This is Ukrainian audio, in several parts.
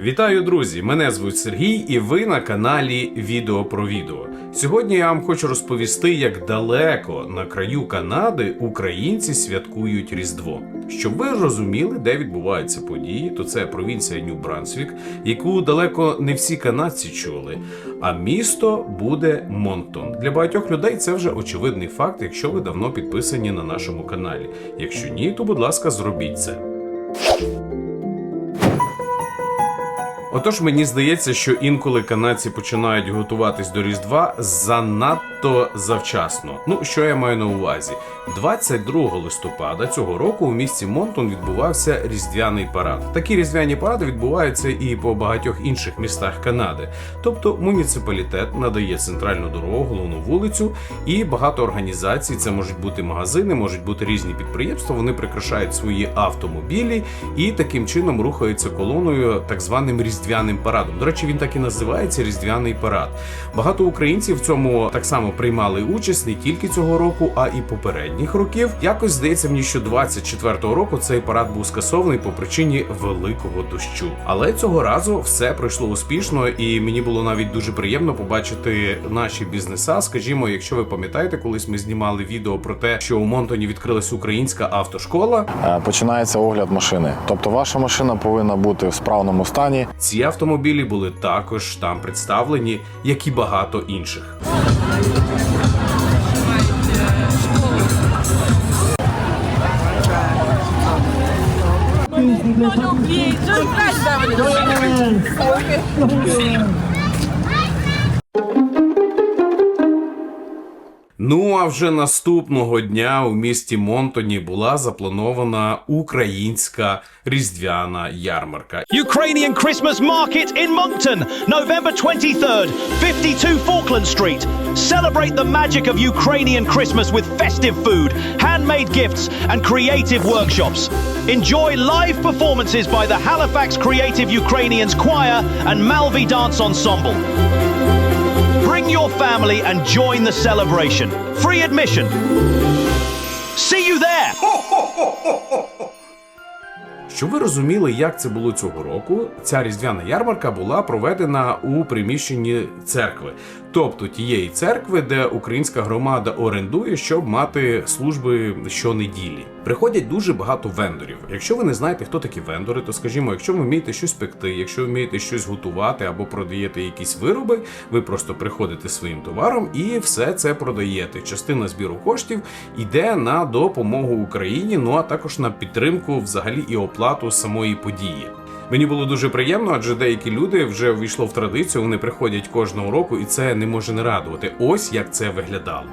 Вітаю, друзі! Мене звуть Сергій, і ви на каналі Відео про відео. Сьогодні я вам хочу розповісти, як далеко на краю Канади українці святкують Різдво. Щоб ви розуміли, де відбуваються події, то це провінція Нью-Брансвік, яку далеко не всі канадці чули. А місто буде Монктон. Для багатьох людей це вже очевидний факт, якщо ви давно підписані на нашому каналі. Якщо ні, то будь ласка, зробіть це. Отож, мені здається, що інколи канадці починають готуватись до Різдва занадто завчасно. Ну, що я маю на увазі? 22 листопада цього року у місті Монтон відбувався різдвяний парад. Такі різдвяні паради відбуваються і по багатьох інших містах Канади. Тобто муніципалітет надає центральну дорогу, головну вулицю, і багато організацій. Це можуть бути магазини, можуть бути різні підприємства. Вони прикрашають свої автомобілі і таким чином рухаються колоною так званим різдвяним парадом. До речі, він так і називається Різдвяний парад. Багато українців в цьому так само приймали участь не тільки цього року, а і попередніх років. Якось здається мені, що 24-го року цей парад був скасований по причині великого дощу. Але цього разу все пройшло успішно, і мені було навіть дуже приємно побачити наші бізнеса. Скажімо, якщо ви пам'ятаєте, колись ми знімали відео про те, що у Монтоні відкрилась українська автошкола. Е, починається огляд машини. Тобто ваша машина повинна бути в справному стані. Ці автомобілі були також там представлені, як і багато інших. Ну а вже наступного дня у місті Монтоні була запланована українська різдвяна ярмарка. Ukrainian Christmas Market in Moncton, November 23rd, 52 Falkland Street. Celebrate the magic of Ukrainian Christmas with festive food, handmade gifts, and creative workshops. Enjoy live performances by the Halifax Creative Ukrainians Choir and Malvi Dance Ensemble. Bring your family and join the celebration. Free admission. See you there! Щоб ви розуміли, як це було цього року, ця різдвяна ярмарка була проведена у приміщенні церкви, тобто тієї церкви, де українська громада орендує, щоб мати служби щонеділі. Приходять дуже багато вендорів. Якщо ви не знаєте, хто такі вендори, то скажімо, якщо ви вмієте щось пекти, якщо ви вмієте щось готувати або продаєте якісь вироби, ви просто приходите своїм товаром і все це продаєте. Частина збіру коштів йде на допомогу Україні, ну а також на підтримку взагалі і оплату самої події. Мені було дуже приємно, адже деякі люди вже ввійшло в традицію, вони приходять кожного року, і це не може не радувати. Ось як це виглядало.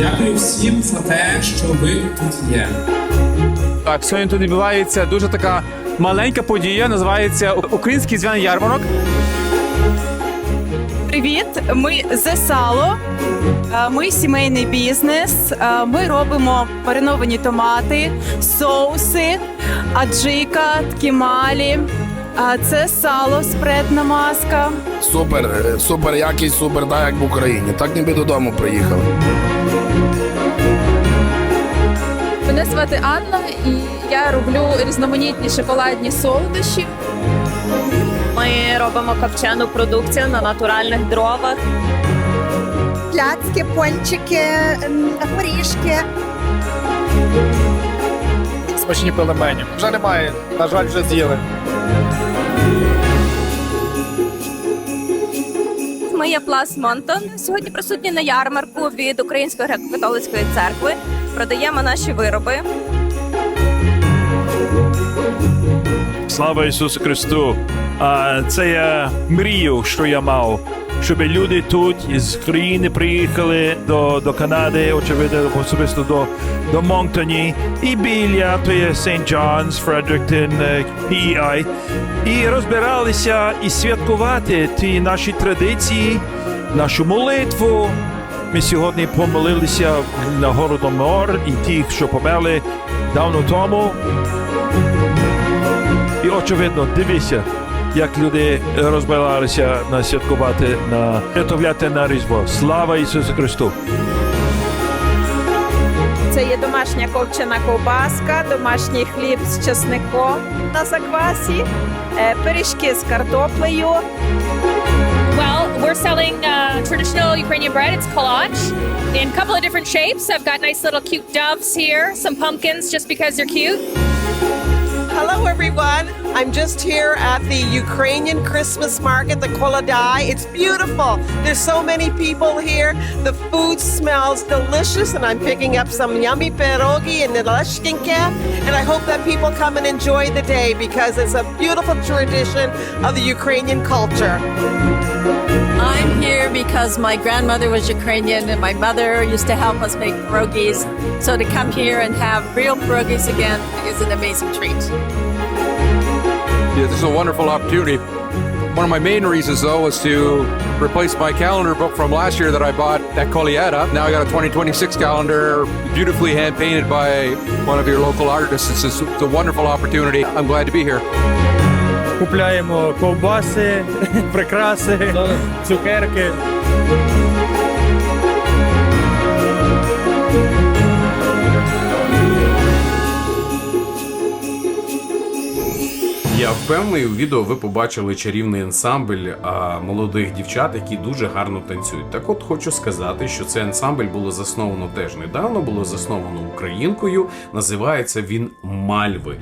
Дякую всім за те, що ви тут є. Так, сьогодні тут відбувається дуже така маленька подія, називається Український звяний ярмарок. Привіт, ми Salo. Е, Ми сімейний бізнес. Е, Ми робимо мариновані томати, соуси, аджика, ткімалі. Е, Це сало, спредна маска. Супер, супер якість, супер, так як в Україні. Так ніби додому приїхали. Мене звати Анна, і я роблю різноманітні шоколадні солодощі. Ми робимо копчену продукцію на натуральних дровах. пляцки, пончики, ем, горішки. Смачні пелемені. Вже немає, на жаль, вже з'їли. Ми є Плас Монтон. Сьогодні присутні на ярмарку від Української греко-католицької церкви. Продаємо наші вироби. Слава Ісусу Христу! А це я мрію, що я мав. Щоб люди тут із країни приїхали до, до Канади, очевидно, особисто до, до Монктоні і біля то є. John's, Фредеріктон, е, PEI, і розбиралися і святкувати ті наші традиції, нашу молитву. Ми сьогодні помолилися на Городомор і тих, що померли давно тому. Очевидно, дивися, як люди розбиралися на святкувати, на готовляти на Різдво. Слава Ісусу Христу! Це є домашня ковчена ковбаска, домашній хліб з чесником на заквасі, е, пиріжки з картоплею. Well, we're selling uh, traditional Ukrainian bread. It's kolach in a couple of different shapes. I've got nice little cute doves here, some pumpkins just because they're cute. Hello, everyone. I'm just here at the Ukrainian Christmas market, the Koladai. It's beautiful. There's so many people here. The food smells delicious, and I'm picking up some yummy pierogi and naleshkinka. And I hope that people come and enjoy the day because it's a beautiful tradition of the Ukrainian culture. I'm here because my grandmother was Ukrainian and my mother used to help us make pierogies. So to come here and have real pierogies again is an amazing treat. Yeah, this is a wonderful opportunity. One of my main reasons, though, was to replace my calendar book from last year that I bought at Colietta. Now I got a 2026 calendar, beautifully hand painted by one of your local artists. It's a wonderful opportunity. I'm glad to be here. Купляємо ковбаси, прикраси, цукерки. Я впевнений, у відео ви побачили чарівний ансамбль а, молодих дівчат, які дуже гарно танцюють. Так от хочу сказати, що цей ансамбль було засновано теж недавно, було засновано українкою. Називається він Мальви.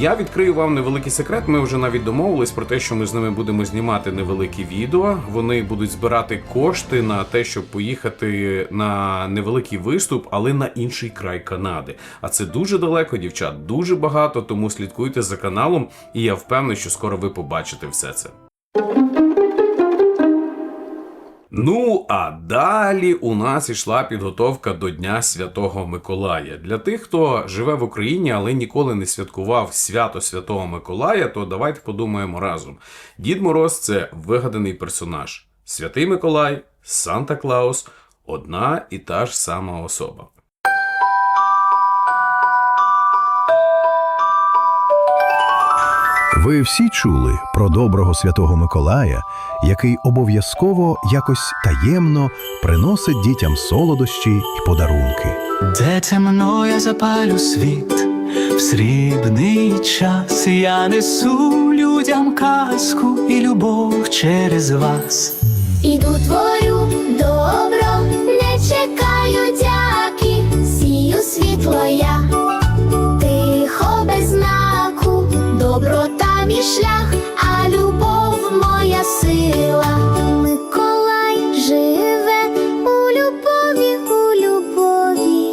Я відкрию вам невеликий секрет. Ми вже навіть домовились про те, що ми з ними будемо знімати невеликі відео. Вони будуть збирати кошти на те, щоб поїхати на невеликий виступ, але на інший край Канади. А це дуже далеко, дівчат, дуже багато. Тому слідкуйте за каналом, і я впевнений, що скоро ви побачите все це. Ну а далі у нас ішла підготовка до Дня Святого Миколая. Для тих, хто живе в Україні, але ніколи не святкував свято Святого Миколая, то давайте подумаємо разом. Дід Мороз це вигаданий персонаж. Святий Миколай, Санта Клаус одна і та ж сама особа. Ви всі чули про доброго святого Миколая, який обов'язково якось таємно приносить дітям солодощі й подарунки. Де темно я запалю світ, в срібний час я несу людям казку і любов через вас. Іду творю добро, не чекаю дяки, сію світло я, шлях, а любов моя сила. Миколай живе у любові, у любові.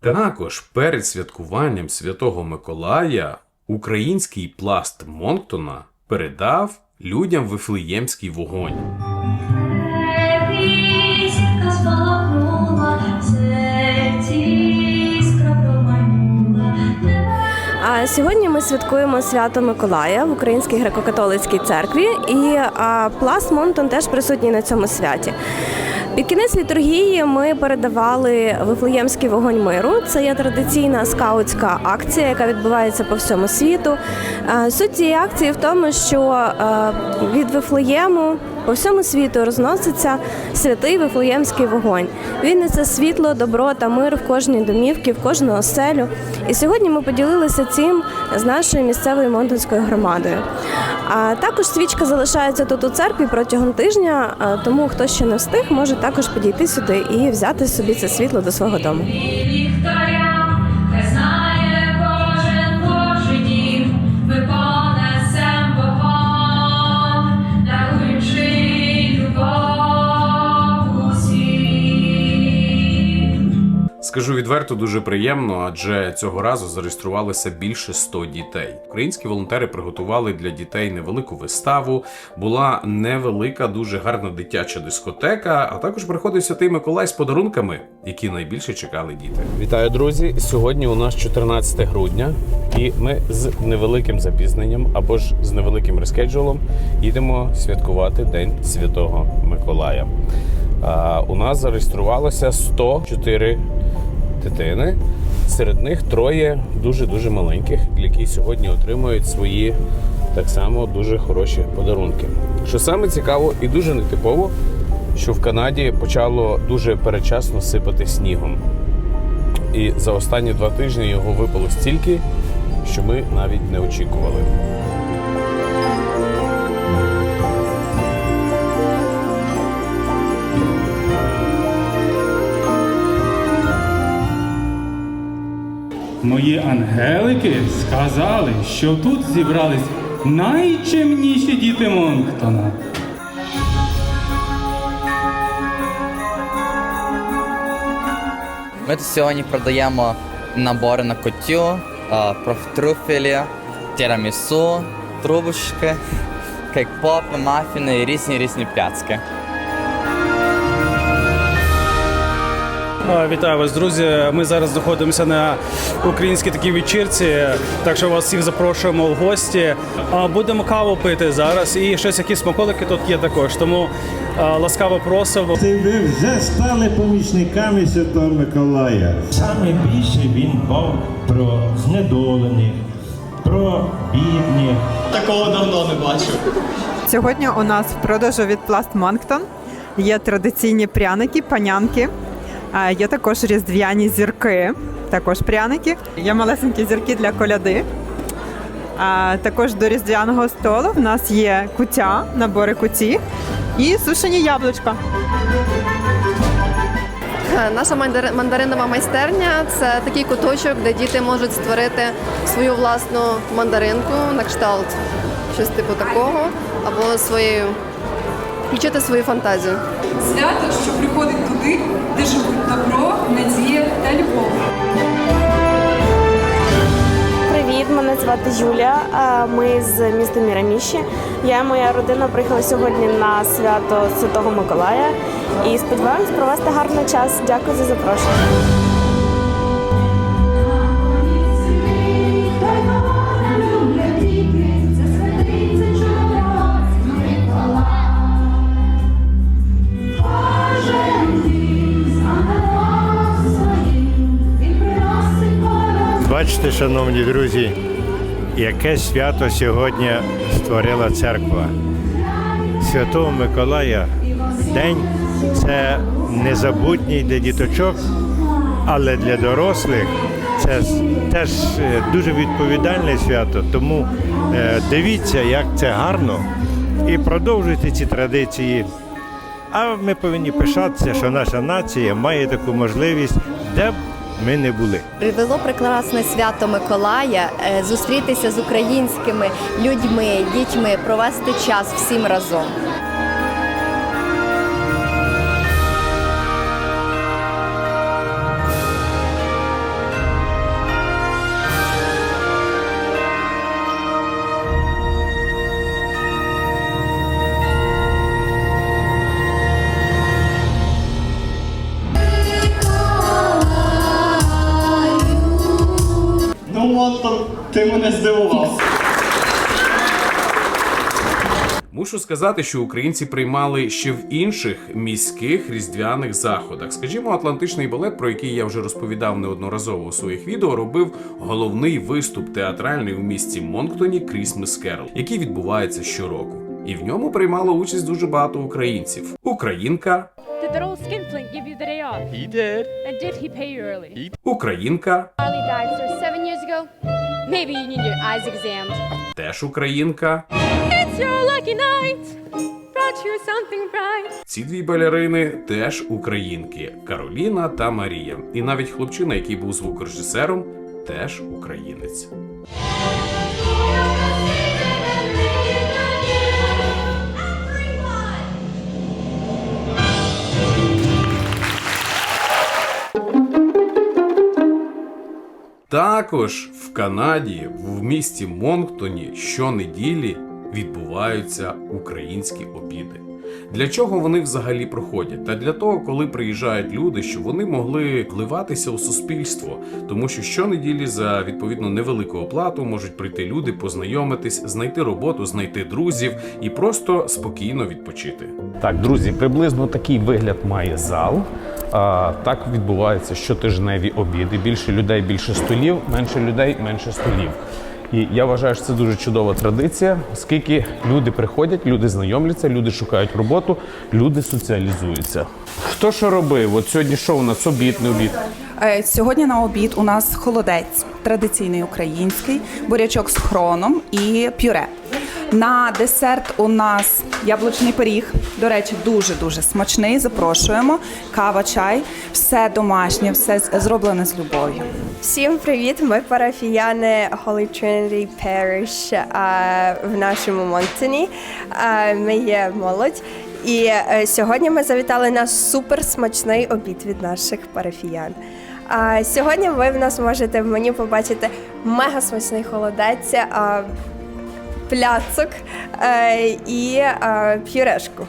Також перед святкуванням Святого Миколая український пласт Монктона передав людям вифлеємський вогонь. Сьогодні ми святкуємо свято Миколая в Українській греко-католицькій церкві, і а, Пласт Монтон теж присутній на цьому святі. Під кінець літургії ми передавали Вифлеємський вогонь миру. Це є традиційна скаутська акція, яка відбувається по всьому світу. Суть цієї акції в тому, що від Вифлеєму по всьому світу розноситься святий Вифлеємський вогонь. Він несе світло, добро та мир в кожній домівці, в кожну оселю. І сьогодні ми поділилися цим з нашою місцевою монтонською громадою. А також свічка залишається тут у церкві протягом тижня, тому хто ще не встиг, може також підійти сюди і взяти собі це світло до свого дому. Скажу відверто дуже приємно, адже цього разу зареєструвалося більше 100 дітей. Українські волонтери приготували для дітей невелику виставу. Була невелика, дуже гарна дитяча дискотека. А також приходив святий Миколай з подарунками, які найбільше чекали діти. Вітаю, друзі! Сьогодні у нас 14 грудня, і ми з невеликим запізненням або ж з невеликим рескеджулом їдемо святкувати День Святого Миколая. У нас зареєструвалося 104 дитини. Серед них троє дуже дуже маленьких, які сьогодні отримують свої так само дуже хороші подарунки. Що саме цікаво і дуже нетипово, що в Канаді почало дуже передчасно сипати снігом. І за останні два тижні його випало стільки, що ми навіть не очікували. Мої ангелики сказали, що тут зібрались найчемніші діти Монктона. Ми тут сьогодні продаємо набори на кутю, а, профтрюфелі, тірамісу, трубочки, кейк-попи, мафіни і різні різні п'яцки. Вітаю вас, друзі. Ми зараз знаходимося на українській такій вечірці, так що вас всіх запрошуємо в гості. Будемо каву пити зараз і щось якісь смаколики тут є також. Тому ласкаво просимо. Ви вже стали помічниками Святого Миколая. Саме більше він дбав про знедолених, про бідних. Такого давно не бачив. Сьогодні у нас в продажу від Пласт Монктон є традиційні пряники, панянки. А, Є також різдвяні зірки, також пряники. Є малесенькі зірки для коляди. А, також до різдвяного столу в нас є кутя, набори куті і сушені яблучка. Наша мандаринова майстерня це такий куточок, де діти можуть створити свою власну мандаринку на кшталт, щось типу такого, або своєю включити свою фантазію. Свято, що приходить туди, де живуть добро, надія та любов. Привіт, мене звати Юля. Ми з міста Міраміші. Я і моя родина приїхали сьогодні на свято Святого Миколая і сподіваємось провести гарний час. Дякую за запрошення. Бачите, шановні друзі, яке свято сьогодні створила церква. Святого Миколая день це незабутній для діточок, але для дорослих це теж е, дуже відповідальне свято. Тому е, дивіться, як це гарно, і продовжуйте ці традиції. А ми повинні пишатися, що наша нація має таку можливість, де ми не були. Привело прекрасне свято Миколая е, зустрітися з українськими людьми, дітьми, провести час всім разом. Мене здивував. Мушу сказати, що українці приймали ще в інших міських різдвяних заходах. Скажімо, Атлантичний балет, про який я вже розповідав неодноразово у своїх відео, робив головний виступ театральний у місті Монктоні Christmas Carol, який відбувається щороку. І в ньому приймало участь дуже багато українців. Українка, українка, Maybe you need your eyes examined. теж українка. It's your lucky night. Brought you something bright. Ці дві балерини теж українки Кароліна та Марія. І навіть хлопчина, який був звукорежисером, теж українець. Також в Канаді, в місті Монктоні, щонеділі відбуваються українські обіди. Для чого вони взагалі проходять? Та для того, коли приїжджають люди, щоб вони могли вливатися у суспільство, тому що щонеділі за відповідно невелику оплату можуть прийти люди, познайомитись, знайти роботу, знайти друзів і просто спокійно відпочити. Так, друзі, приблизно такий вигляд має зал. А, так відбуваються щотижневі обіди. Більше людей, більше столів, менше людей, менше столів. І я вважаю, що це дуже чудова традиція, оскільки люди приходять, люди знайомляться, люди шукають роботу, люди соціалізуються. Хто що робив? От сьогодні що у нас обід, не обід? Е, Сьогодні на обід у нас холодець традиційний український, бурячок з хроном і пюре. На десерт у нас яблучний пиріг. До речі, дуже дуже смачний. Запрошуємо. Кава, чай, все домашнє, все зроблене з любов'ю. Всім привіт! Ми парафіяни Holy Trinity Parish а, в нашому Монтоні. А, Ми є молодь. І е, сьогодні ми завітали на суперсмачний обід від наших парафіян. А сьогодні ви в нас можете в меню побачити мега смачний холодець, пляцок е, і а, пюрешку.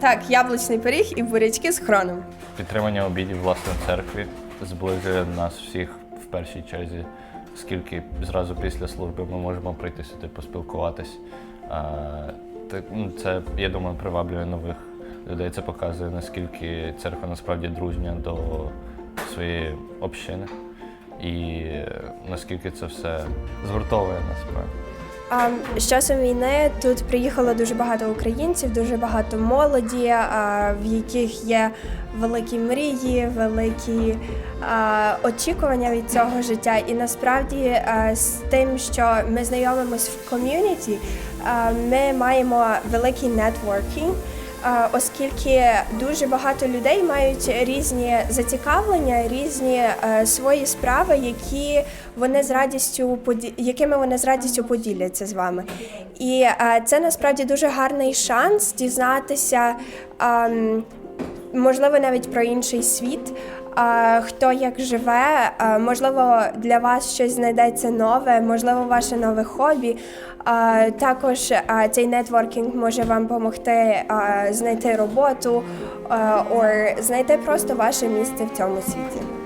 Так, яблучний пиріг і бурячки з хроном. Підтримання обідів власне церкві зближує нас всіх в першій черзі, оскільки зразу після служби ми можемо прийти сюди поспілкуватись. А, ну, Це, я думаю, приваблює нових людей. Це показує, наскільки церква насправді дружня до своєї общини і е, наскільки це все згуртовує насправді. А, З часом війни тут приїхало дуже багато українців, дуже багато молоді, а, в яких є великі мрії, великі а, очікування від цього життя. І насправді а, з тим, що ми знайомимось в ком'юніті, ми маємо великий нетворкінг. Оскільки дуже багато людей мають різні зацікавлення, різні е, свої справи, які вони з радістю якими вони з радістю поділяться з вами. І е, це насправді дуже гарний шанс дізнатися. Можливо, навіть про інший світ. Хто як живе, можливо, для вас щось знайдеться нове, можливо, ваше нове хобі. Також цей нетворкінг може вам допомогти знайти роботу or знайти просто ваше місце в цьому світі.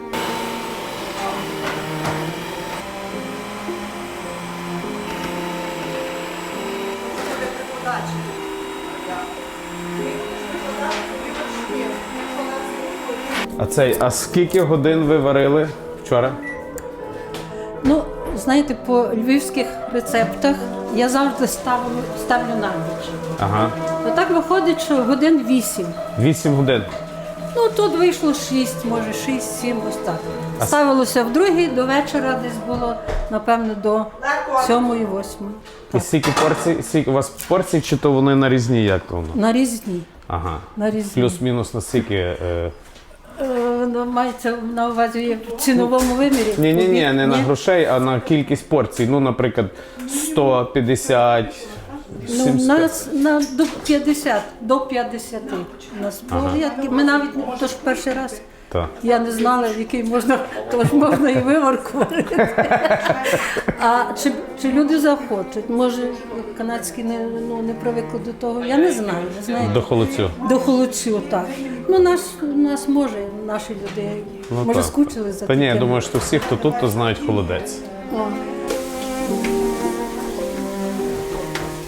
А цей, а скільки годин ви варили вчора? Ну, знаєте, по львівських рецептах я завжди ставлю, ставлю на ніч. Ага. То так виходить, що годин 8. Вісім годин. Ну, тут вийшло 6, може 6-7, ось так. А- Ставилося в другій, до вечора десь було, напевно, до 7-8. І скільки порцій, скільки у вас порцій, чи то вони на різні, як то воно? На різні. Ага. На різні. Плюс-мінус на скільки. Е... Ну, мається на увазі в ціновому вимірі. Ні, ні, ні, не на грошей, а на кількість порцій. Ну, наприклад, 150, Ну, 70. нас на до 50, до 50 у нас Ага. було. Я Ми навіть не- то ж перший раз. Так. Я не знала, в який можна, тож можна і виварку варити. А чи, чи люди захочуть? Може, канадські не, ну, не привикли до того? Я не знаю. Не знаю. До холодцю. До холодцю, так. Ну, наш, нас може, наші люди, Ну, може, так. скучили за Та ні, я думаю, що всі, хто тут, то знають холодець. О.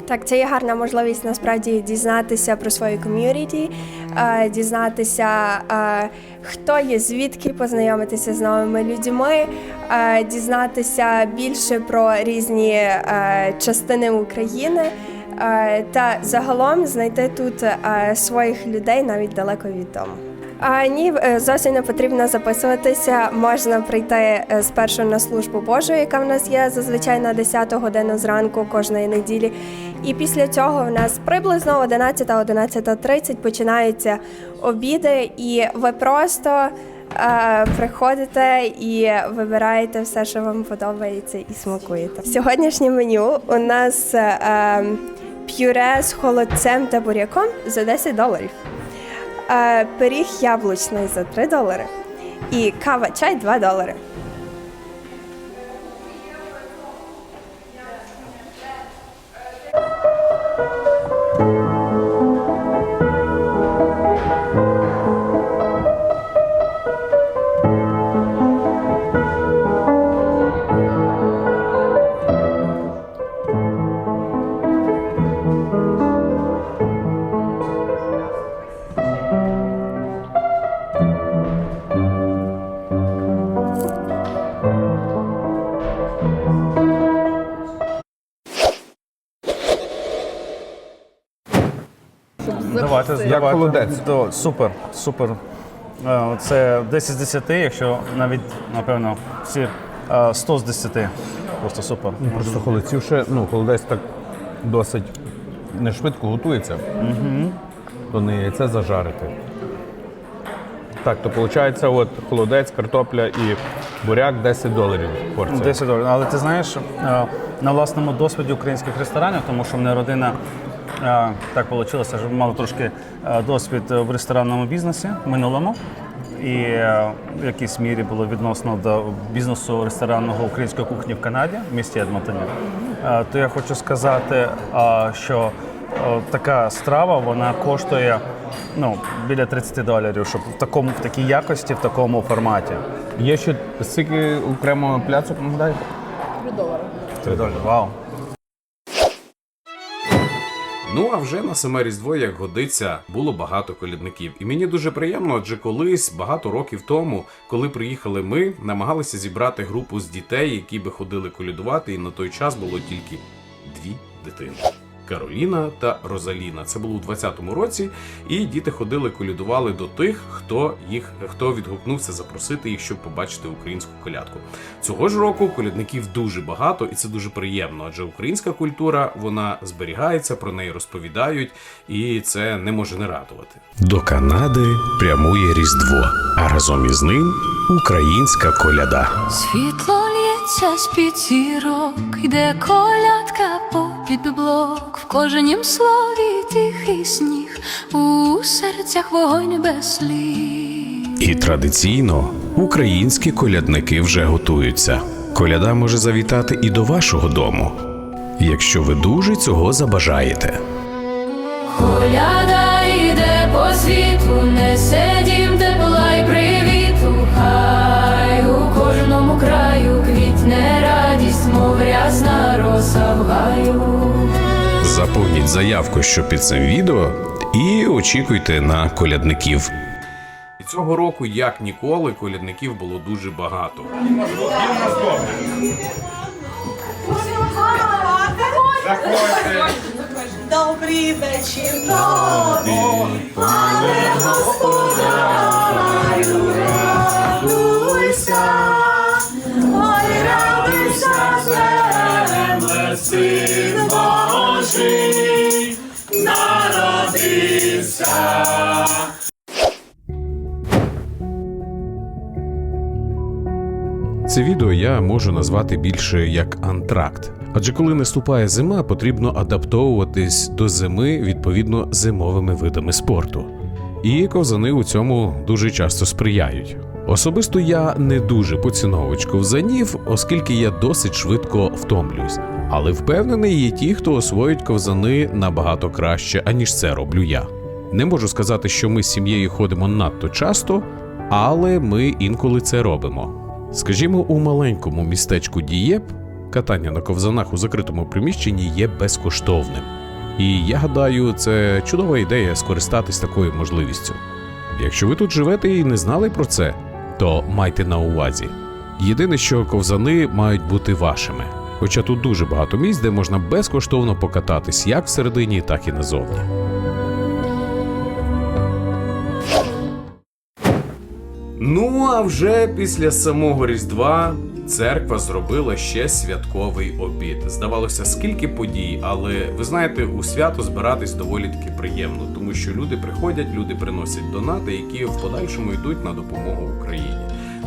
Так, це є гарна можливість насправді дізнатися про свою ком'юніті, е, дізнатися, е, хто є звідки, познайомитися з новими людьми, е, дізнатися більше про різні частини України. Та загалом знайти тут своїх людей навіть далеко від дому. А, ні, е, зовсім не потрібно записуватися. Можна прийти е, спершу на службу Божу, яка в нас є зазвичай на 10 годину зранку кожної неділі. І після цього в нас приблизно 11-11.30 починаються обіди, і ви просто е, приходите і вибираєте все, що вам подобається, і смакуєте. Сьогоднішнє меню у нас е, е, пюре з холодцем та буряком за 10 доларів. Е, Пиріг яблучний за 3 долари. І кава чай 2 долари. Давайте, Як холодець? То, супер, супер. Е, Це 10 з 10, якщо навіть, напевно, всі е, 100 з 10. Просто супер. Ну, Просто холодців ще, ну, холодець так досить не швидко готується. Мгм. То не яйце зажарити. Так, то виходить, от холодець, картопля і буряк 10 доларів порція. 10 доларів. Але ти знаєш, е, на власному досвіді українських ресторанів, тому що в мене родина е, так вийшло, що мала трошки е, досвід в ресторанному бізнесі минулому. І е, в якійсь мірі було відносно до бізнесу ресторанного української кухні в Канаді, в місті Едмонтоні. Е, То я хочу сказати, що така страва вона коштує ну, біля 30 доларів, щоб в такому в такій якості, в такому форматі. Є ще скільки окремо пляцок нагадаєте? 3 долари. 3 долари. Вау. Ну а вже на саме Різдво, як годиться, було багато колядників. І мені дуже приємно, адже колись, багато років тому, коли приїхали ми, намагалися зібрати групу з дітей, які би ходили колядувати, і на той час було тільки дві дитини. Кароліна та Розаліна. Це було у 20-му році, і діти ходили колядували до тих, хто їх хто відгукнувся запросити їх, щоб побачити українську колядку. Цього ж року колядників дуже багато, і це дуже приємно, адже українська культура вона зберігається, про неї розповідають, і це не може не радувати. До Канади прямує Різдво, а разом із ним українська коляда. Світло лється з-під зірок, йде колядка попід блок, в кожнім слові тихий сніг, у серцях вогонь без слів. І традиційно українські колядники вже готуються. Коляда може завітати і до вашого дому, якщо ви дуже цього забажаєте. Коляда йде по світу, несе Заповніть заявку, що під цим відео, і очікуйте на колядників. І цього року, як ніколи, колядників було дуже багато. Добрий вечір тобі, пане господарю, радуйся, син Божий, народився. Це відео я можу назвати більше як антракт. Адже коли наступає зима, потрібно адаптовуватись до зими відповідно зимовими видами спорту. І ковзани у цьому дуже часто сприяють. Особисто я не дуже поціновувач ковзанів, оскільки я досить швидко втомлююсь. Але впевнений, є ті, хто освоїть ковзани набагато краще, аніж це роблю я. Не можу сказати, що ми з сім'єю ходимо надто часто, але ми інколи це робимо. Скажімо, у маленькому містечку Дієп катання на ковзанах у закритому приміщенні є безкоштовним. І я гадаю, це чудова ідея скористатись такою можливістю. Якщо ви тут живете і не знали про це, то майте на увазі. Єдине, що ковзани мають бути вашими. Хоча тут дуже багато місць, де можна безкоштовно покататись як всередині, так і назовні. Ну а вже після самого Різдва церква зробила ще святковий обід. Здавалося, скільки подій, але ви знаєте, у свято збиратись доволі таки приємно, тому що люди приходять, люди приносять донати, які в подальшому йдуть на допомогу Україні.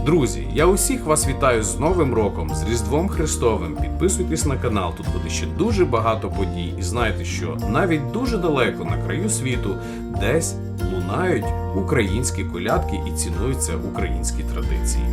Друзі, я усіх вас вітаю з Новим роком, з Різдвом Христовим. Підписуйтесь на канал, тут буде ще дуже багато подій. І знайте, що навіть дуже далеко на краю світу десь лунають українські колядки і цінуються українські традиції.